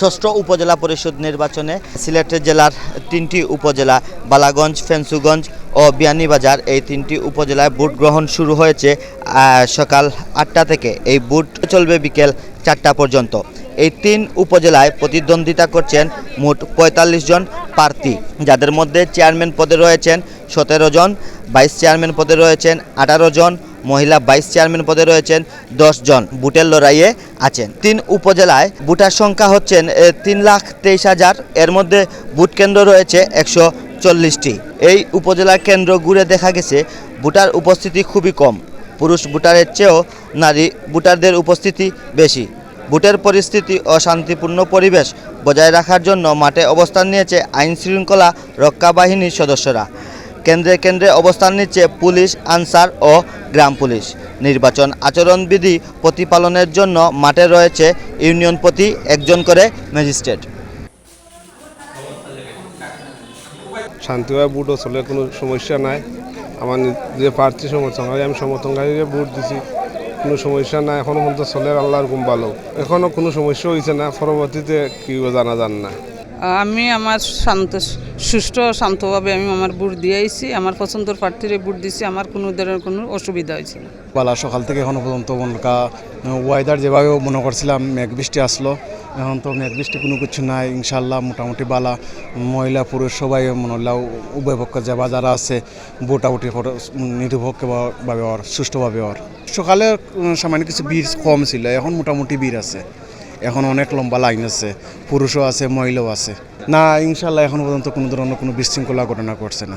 ষষ্ঠ উপজেলা পরিষদ নির্বাচনে সিলেট জেলার তিনটি উপজেলা, বালাগঞ্জ, ফেন্সুগঞ্জ ও বিয়ানীবাজার এই তিনটি উপজেলায় ভোট গ্রহণ শুরু হয়েছে সকাল আটটা থেকে। এই ভোট চলবে বিকেল চারটা পর্যন্ত। এই তিন উপজেলায় প্রতিদ্বন্দ্বিতা করছেন মোট পঁয়তাল্লিশ জন প্রার্থী, যাদের মধ্যে চেয়ারম্যান পদে রয়েছেন সতেরো জন, ভাইস চেয়ারম্যান পদে রয়েছেন আঠারো জন মহিলা ভাইস চেয়ারম্যান পদে রয়েছেন জন বুটের লড়াইয়ে আছেন। তিন উপজেলায় ভোটার সংখ্যা হচ্ছেন তিন লাখ তেইশ হাজার। এর মধ্যে বুট কেন্দ্র রয়েছে একশো চল্লিশটি। এই উপজেলা কেন্দ্র ঘুরে দেখা গেছে, ভোটার উপস্থিতি খুবই কম। পুরুষ ভোটারের চেয়েও নারী ভোটারদের উপস্থিতি বেশি। ভোটের পরিস্থিতি ও শান্তিপূর্ণ পরিবেশ বজায় রাখার জন্য মাঠে অবস্থান নিয়েছে আইন শৃঙ্খলা রক্ষা বাহিনীর সদস্যরা। কেন্দ্রে কেন্দ্রে অবস্থান নিচ্ছে পুলিশ আনসার ও গ্রাম পুলিশ। নির্বাচন আচরণবিধি প্রতিপালনের জন্য মাঠে রয়েছে ইউনিয়ন প্রতি একজন করে ম্যাজিস্ট্রেট। শান্তিভাবে বুটও চলে কোনো সমস্যা নাই। আমার যে প্রার্থী সমর্থনকারী আমি সমর্থনকারীকে ভোট দিছি কোনো সমস্যা নাই। এখনও পর্যন্ত চলে আল্লাহর গুম ভালো। এখনও কোনো সমস্যা হয়েছে না পরবর্তীতে কি জানা যান না। আমি আমার শান্ত সুষ্ঠু শান্তভাবে আমি আমার বুট দিয়ে আইছি। আমার পছন্দের প্রার্থীরে বুট দিছি, আমার কোনো ধরনের কোনো অসুবিধা হয়েছে বেলা সকাল থেকে এখনও পর্যন্ত মনকা ওয়েদার যেভাবে মনে করছিলাম, মেঘ বৃষ্টি আসলো। এখন তো মেঘ বৃষ্টি কোনো কিছু নাই ইনশাল্লাহ মোটামুটি বালা। মহিলা, পুরুষ সবাই মনে হল্লা উভয় পক্ষ যে যারা আছে মোটামুটি নিরপেক্ষভাবে ওর সুষ্ঠুভাবে ওর সকালে সামান্য কিছু ভিড় কম ছিল, এখন মোটামুটি ভিড় আছে। এখন অনেক লম্বা লাইন আছে, পুরুষও আছে, মহিলাও আছে। না ইনশাল্লাহ এখন পর্যন্ত কোনো ধরনের কোনো বিশৃঙ্খলা ঘটনা করছে না।